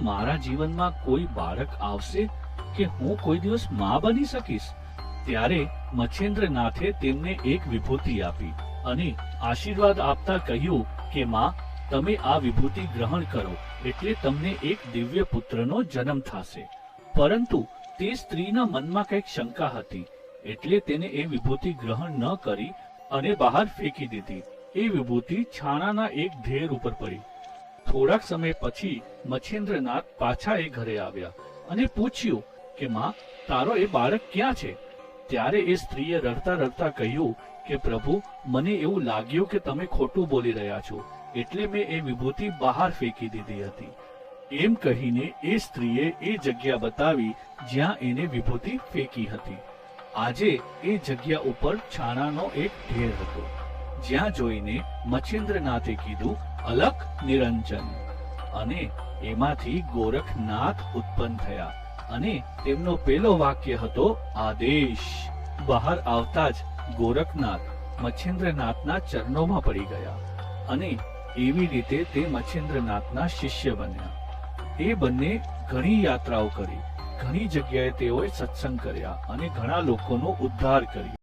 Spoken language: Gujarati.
મારા જીવનમાં કોઈ બાળક આવશે કે હું કોઈ દિવસ મા બની શકીશ? ત્યારે મચ્છેન્દ્રનાથે તેમને એક વિભૂતિ આપી અને આશીર્વાદ આપતા કહ્યું કે, માં, તમે આ વિભૂતિ ગ્રહણ કરો એટલે તમને એક દિવ્ય પુત્રનો જન્મ થશે. પરંતુ તે સ્ત્રીના મનમાં કંઈક શંકા હતી એટલે તેને એ વિભૂતિ ગ્રહણ ન કરી અને બહાર ફેંકી દીધી. એ વિભૂતિ છાણાના એક ઢેર ઉપર પડી. થોડાક સમય પછી મચ્છેન્દ્રનાથ પાછા એ ઘરે આવ્યા અને પૂછ્યું કે, માં, તારો એ બાળક ક્યાં છે? ત્યારે એ સ્ત્રીએ રડતા રડતા કહ્યું કે, પ્રભુ, મને એવું લાગ્યું કે તમે ખોટું બોલી રહ્યા છો, એટલે મેં એ વિભૂતિ બહાર ફેંકી દીધી હતી. એમ કહીને એ સ્ત્રીએ એ જગ્યા બતાવી જ્યાં એને વિભૂતિ ફેંકી હતી. આજે એ જગ્યા ઉપર છાણાનો એક ઢેર હતો. જ્યાં જોઈને મચ્છેન્દ્રનાથે કીધું અલક નિરંજન. અને એમાંથી ગોરખનાથ ઉત્પન્ન થયા અને તેમનો પહેલો વાક્ય હતો, આદેશ. બહાર આવતા જ ગોરખનાથ મચ્છેન્દ્રનાથના ચરણોમાં પડી ગયા અને એવી રીતે તે મચ્છેન્દ્રનાથના શિષ્ય બન્યા. એ બંને ઘણી યાત્રાઓ કરી, ઘણી જગ્યાએ તેઓએ સત્સંગ કર્યા અને ઘણા લોકોનો ઉદ્ધાર કર્યો.